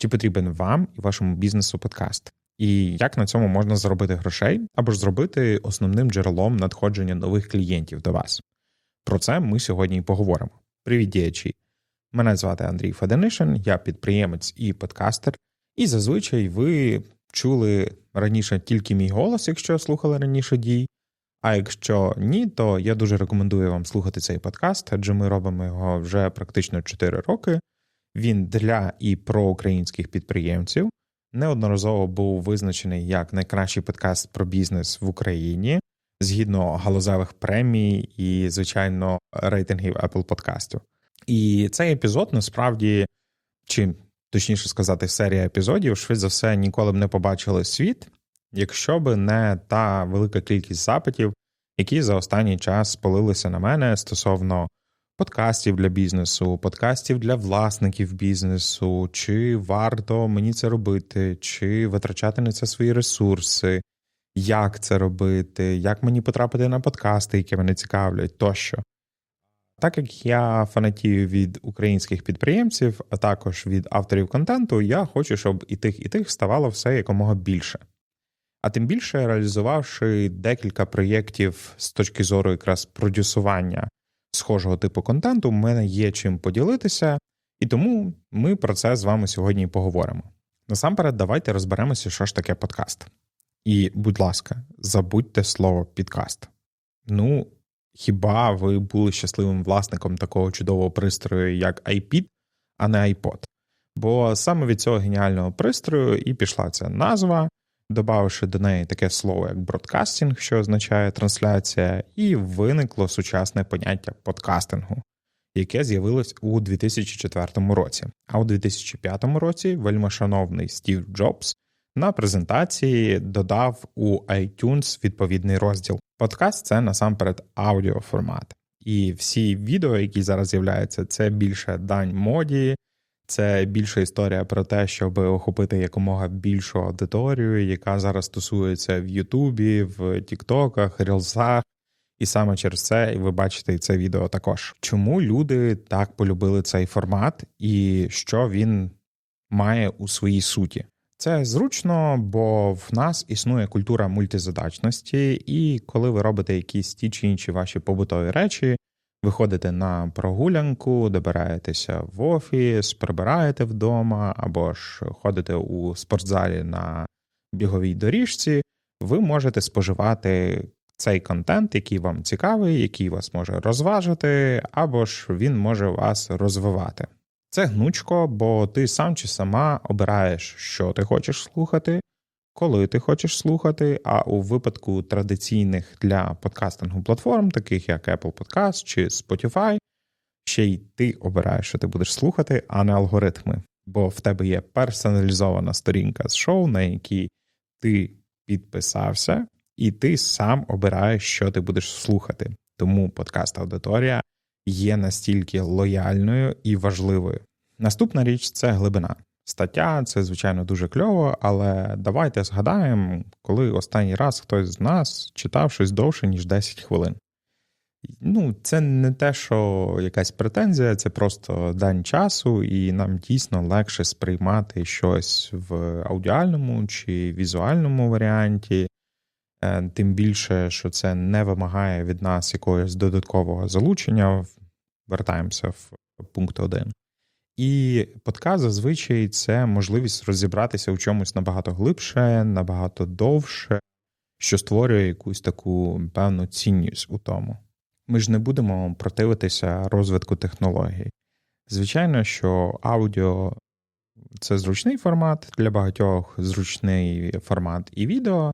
Чи потрібен вам і вашому бізнесу подкаст? І як на цьому можна заробити грошей або ж зробити основним джерелом надходження нових клієнтів до вас? Про це ми сьогодні і поговоримо. Привіт, діячі! Мене звати Андрій Феденишин, я підприємець і подкастер, і зазвичай ви чули раніше тільки мій голос, якщо слухали раніше дій. А якщо ні, то я дуже рекомендую вам слухати цей подкаст, адже ми робимо його вже практично 4 роки. Він для і про українських підприємців. Неодноразово був визначений як найкращий подкаст про бізнес в Україні згідно галузевих премій і, звичайно, рейтингів Apple подкастів. І цей епізод насправді, чи точніше сказати, серія епізодів, швидше за все, ніколи б не побачили світ, якщо б не та велика кількість запитів, які за останній час полилися на мене стосовно подкастів для бізнесу, подкастів для власників бізнесу, чи варто мені це робити, чи витрачати на це свої ресурси, як це робити, як мені потрапити на подкасти, які мене цікавлять, тощо. Так як я фанатію від українських підприємців, а також від авторів контенту, я хочу, щоб і тих, і тих ставало все якомога більше. А тим більше реалізувавши декілька проєктів з точки зору якраз продюсування схожого типу контенту, в мене є чим поділитися, і тому ми про це з вами сьогодні і поговоримо. Насамперед, давайте розберемося, що ж таке подкаст. І, будь ласка, забудьте слово підкаст. Ну, хіба ви були щасливим власником такого чудового пристрою, як iPad, а не iPod? Бо саме від цього геніального пристрою і пішла ця назва, додавши до неї таке слово, як бродкастинг, що означає трансляція, і виникло сучасне поняття подкастингу, яке з'явилось у 2004 році. А у 2005 році вельмишановний Стів Джобс на презентації додав у iTunes відповідний розділ. Подкаст це насамперед аудіоформат. І всі відео, які зараз з'являються, це більше дань моді, це більша історія про те, щоб охопити якомога більшу аудиторію, яка зараз стосується в Ютубі, в Тіктоках, Рілсах. І саме через це ви бачите це відео також. Чому люди так полюбили цей формат і що він має у своїй суті? Це зручно, бо в нас існує культура мультизадачності, і коли ви робите якісь ті чи інші ваші побутові речі, виходите на прогулянку, добираєтеся в офіс, прибираєте вдома, або ж ходите у спортзалі на біговій доріжці, ви можете споживати цей контент, який вам цікавий, який вас може розважити, або ж він може вас розвивати. Це гнучко, бо ти сам чи сама обираєш, що ти хочеш слухати, коли ти хочеш слухати. А у випадку традиційних для подкастингу платформ, таких як Apple Podcast чи Spotify, ще й ти обираєш, що ти будеш слухати, а не алгоритми. Бо в тебе є персоналізована сторінка з шоу, на якій ти підписався, і ти сам обираєш, що ти будеш слухати. Тому подкаст аудиторія є настільки лояльною і важливою. Наступна річ це глибина. Стаття це, звичайно, дуже кльово, але давайте згадаємо, коли останній раз хтось з нас читав щось довше, ніж 10 хвилин. Ну, це не те, що якась претензія, це просто дань часу, і нам дійсно легше сприймати щось в аудіальному чи візуальному варіанті, е, тим більше, що це не вимагає від нас якогось додаткового залучення. Вертаємося в пункт 1. І подкаст зазвичай це можливість розібратися у чомусь набагато глибше, набагато довше, що створює якусь таку певну цінність у тому. Ми ж не будемо противитися розвитку технологій. Звичайно, що аудіо це зручний формат, для багатьох зручний формат і відео,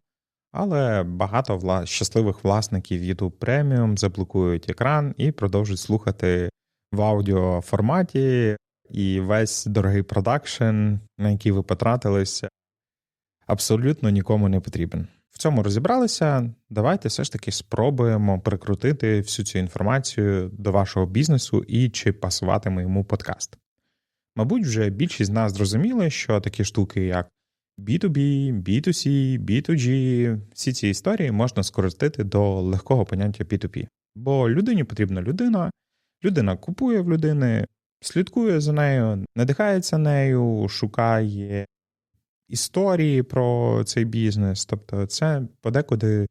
але багато вла... щасливих власників YouTube Premium заблокують екран і продовжують слухати в аудіо форматі і весь дорогий продакшн, на який ви потратилися, абсолютно нікому не потрібен. В цьому розібралися. Давайте все ж таки спробуємо прикрутити всю цю інформацію до вашого бізнесу і чи пасуватиме йому подкаст. Мабуть, вже більшість з нас зрозуміли, що такі штуки, як B2B, B2C, B2G, всі ці історії можна скористити до легкого поняття P2P. Бо людині потрібна людина, людина купує в людини, слідкує за нею, надихається нею, шукає історії про цей бізнес. Тобто, це подекуди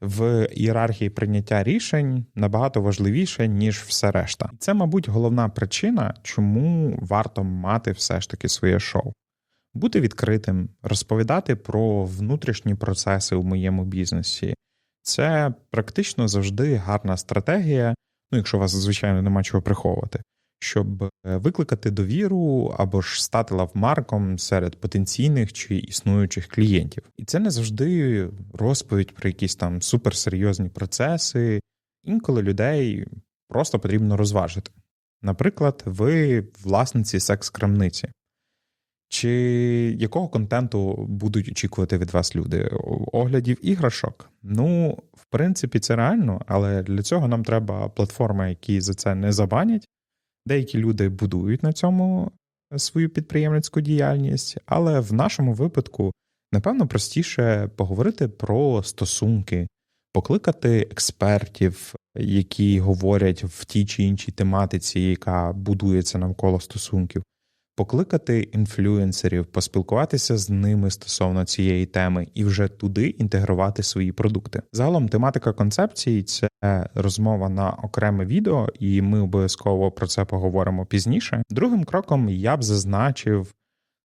в ієрархії прийняття рішень набагато важливіше, ніж все решта. Це, мабуть, головна причина, чому варто мати все ж таки своє шоу. Бути відкритим, розповідати про внутрішні процеси у моєму бізнесі. Це практично завжди гарна стратегія, ну якщо у вас, звичайно, нема чого приховувати, щоб е, викликати довіру або ж стати лавмарком серед потенційних чи існуючих клієнтів. І це не завжди розповідь про якісь там суперсерйозні процеси. Інколи людей просто потрібно розважити. Наприклад, ви власниці секс-крамниці. Чи якого контенту будуть очікувати від вас люди? Оглядів іграшок? Ну, в принципі, це реально, але для цього нам треба платформи, які за це не забанять. Деякі люди будують на цьому свою підприємницьку діяльність, але в нашому випадку, напевно, простіше поговорити про стосунки, покликати експертів, які говорять в тій чи іншій тематиці, яка будується навколо стосунків покликати інфлюенсерів, поспілкуватися з ними стосовно цієї теми і вже туди інтегрувати свої продукти. Загалом тематика концепції це розмова на окреме відео, і ми обов'язково про це поговоримо пізніше. Другим кроком я б зазначив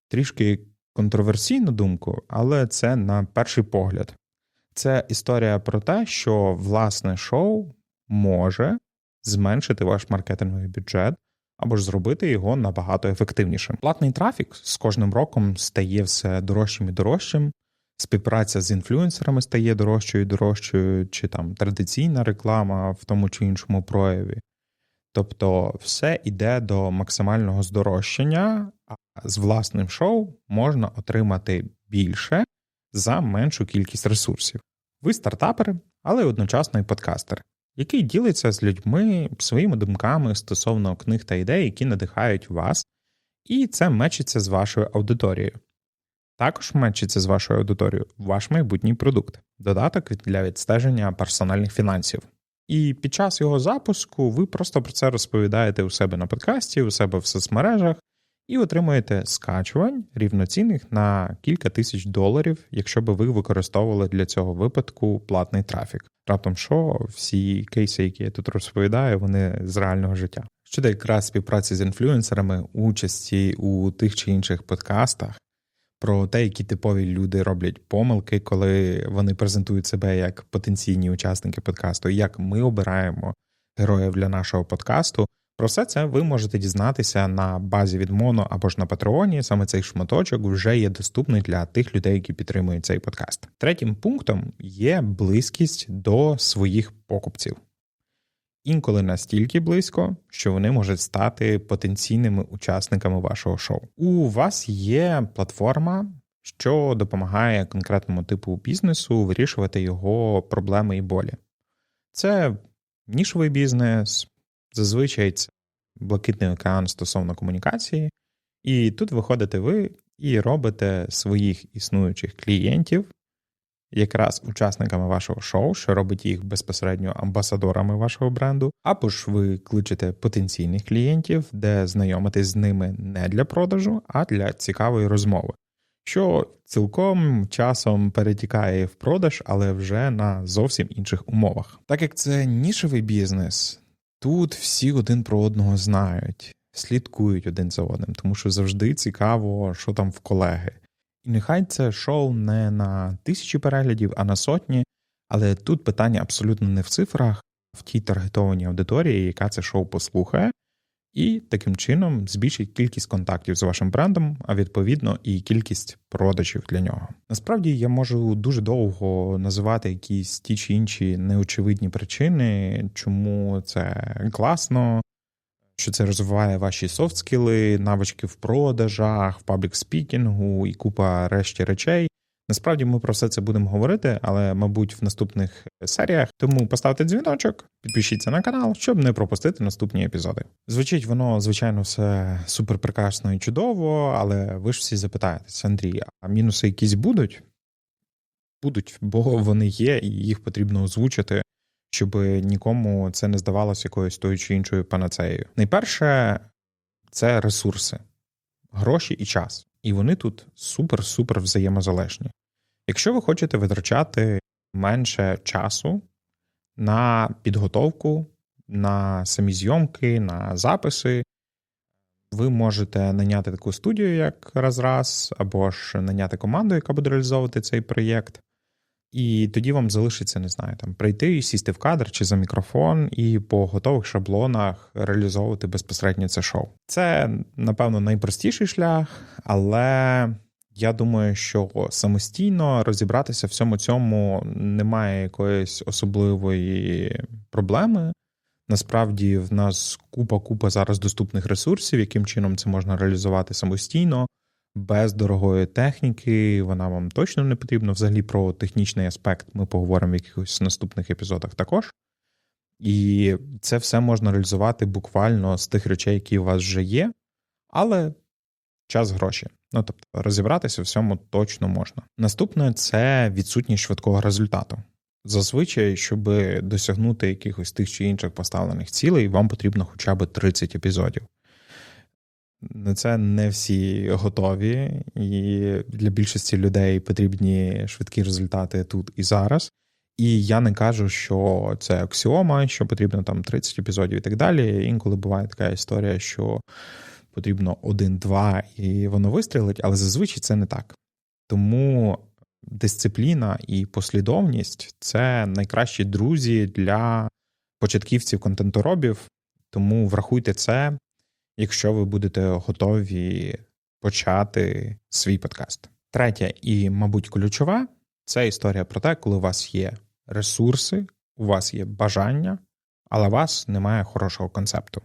трішки контроверсійну думку, але це на перший погляд. Це історія про те, що власне шоу може зменшити ваш маркетинговий бюджет або ж зробити його набагато ефективнішим. Платний трафік з кожним роком стає все дорожчим і дорожчим. Співпраця з інфлюенсерами стає дорожчою і дорожчою, чи там традиційна реклама в тому чи іншому прояві. Тобто все йде до максимального здорожчання, а з власним шоу можна отримати більше за меншу кількість ресурсів. Ви стартапери, але одночасно і подкастери який ділиться з людьми своїми думками стосовно книг та ідей, які надихають вас, і це мечиться з вашою аудиторією. Також мечиться з вашою аудиторією ваш майбутній продукт, додаток для відстеження персональних фінансів. І під час його запуску ви просто про це розповідаєте у себе на подкасті, у себе в соцмережах, і отримуєте скачувань рівноцінних на кілька тисяч доларів, якщо би ви використовували для цього випадку платний трафік. Раптом що всі кейси, які я тут розповідаю, вони з реального життя. Щодо якраз співпраці з інфлюенсерами, участі у тих чи інших подкастах, про те, які типові люди роблять помилки, коли вони презентують себе як потенційні учасники подкасту, як ми обираємо героїв для нашого подкасту. Про все це ви можете дізнатися на базі від Моно або ж на Патреоні. Саме цей шматочок вже є доступний для тих людей, які підтримують цей подкаст. Третім пунктом є близькість до своїх покупців. Інколи настільки близько, що вони можуть стати потенційними учасниками вашого шоу. У вас є платформа, що допомагає конкретному типу бізнесу вирішувати його проблеми і болі. Це нішовий бізнес, Зазвичай це блакитний океан стосовно комунікації, і тут виходите ви і робите своїх існуючих клієнтів якраз учасниками вашого шоу, що робить їх безпосередньо амбасадорами вашого бренду, або ж ви кличете потенційних клієнтів, де знайомитесь з ними не для продажу, а для цікавої розмови. Що цілком часом перетікає в продаж, але вже на зовсім інших умовах. Так як це нішевий бізнес, Тут всі один про одного знають, слідкують один за одним, тому що завжди цікаво, що там в колеги. І нехай це шоу не на тисячі переглядів, а на сотні, але тут питання абсолютно не в цифрах, в тій таргетованій аудиторії, яка це шоу послухає, і таким чином збільшить кількість контактів з вашим брендом, а відповідно і кількість продажів для нього. Насправді я можу дуже довго називати якісь ті чи інші неочевидні причини, чому це класно, що це розвиває ваші софт-скіли, навички в продажах, в паблік спікінгу і купа решті речей. Насправді ми про все це будемо говорити, але, мабуть, в наступних серіях. Тому поставте дзвіночок, підпишіться на канал, щоб не пропустити наступні епізоди. Звучить воно, звичайно, все супер прекрасно і чудово, але ви ж всі запитаєтеся, Андрій, а мінуси якісь будуть? Будуть, бо вони є, і їх потрібно озвучити, щоб нікому це не здавалося якоюсь тою чи іншою панацеєю. Найперше, це ресурси, гроші і час. І вони тут супер-супер взаємозалежні. Якщо ви хочете витрачати менше часу на підготовку, на самі зйомки, на записи, ви можете наняти таку студію, як раз-раз, або ж наняти команду, яка буде реалізовувати цей проєкт. І тоді вам залишиться, не знаю, там прийти, сісти в кадр чи за мікрофон і по готових шаблонах реалізовувати безпосередньо це шоу. Це, напевно, найпростіший шлях, але я думаю, що самостійно розібратися в всьому цьому немає якоїсь особливої проблеми. Насправді, в нас купа-купа зараз доступних ресурсів, яким чином це можна реалізувати самостійно без дорогої техніки, вона вам точно не потрібна. Взагалі про технічний аспект ми поговоримо в якихось наступних епізодах також. І це все можна реалізувати буквально з тих речей, які у вас вже є, але час гроші. Ну тобто розібратися в всьому точно можна. Наступне це відсутність швидкого результату. Зазвичай, щоб досягнути якихось тих чи інших поставлених цілей, вам потрібно хоча б 30 епізодів. На це не всі готові, і для більшості людей потрібні швидкі результати тут і зараз. І я не кажу, що це аксіома, що потрібно там 30 епізодів і так далі. Інколи буває така історія, що потрібно один-два і воно вистрілить, але зазвичай це не так. Тому дисципліна і послідовність це найкращі друзі для початківців контенторобів. Тому врахуйте це якщо ви будете готові почати свій подкаст. Третє і, мабуть, ключове це історія про те, коли у вас є ресурси, у вас є бажання, але у вас немає хорошого концепту.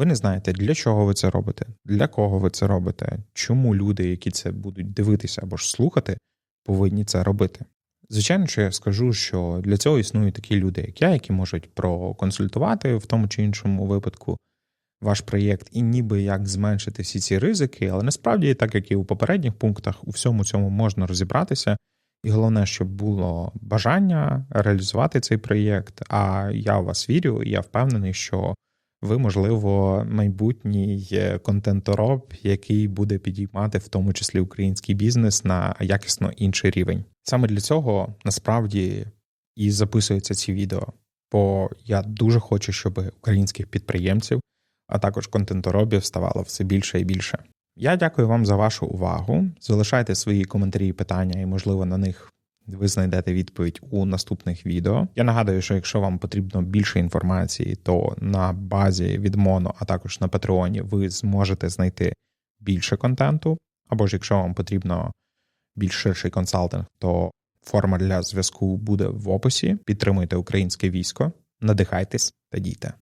Ви не знаєте, для чого ви це робите, для кого ви це робите, чому люди, які це будуть дивитися або ж слухати, повинні це робити. Звичайно, що я скажу, що для цього існують такі люди, як я, які можуть проконсультувати в тому чи іншому випадку, ваш проєкт і ніби як зменшити всі ці ризики, але насправді, так як і у попередніх пунктах, у всьому цьому можна розібратися. І головне, щоб було бажання реалізувати цей проєкт. А я в вас вірю, і я впевнений, що ви, можливо, майбутній контентороб, який буде підіймати в тому числі український бізнес на якісно інший рівень. Саме для цього насправді і записуються ці відео, бо я дуже хочу, щоб українських підприємців а також контенторобів ставало все більше і більше. Я дякую вам за вашу увагу. Залишайте свої коментарі і питання, і, можливо, на них ви знайдете відповідь у наступних відео. Я нагадую, що якщо вам потрібно більше інформації, то на базі від Моно, а також на Патреоні, ви зможете знайти більше контенту. Або ж якщо вам потрібно більш ширший консалтинг, то форма для зв'язку буде в описі. Підтримуйте українське військо, надихайтесь та дійте.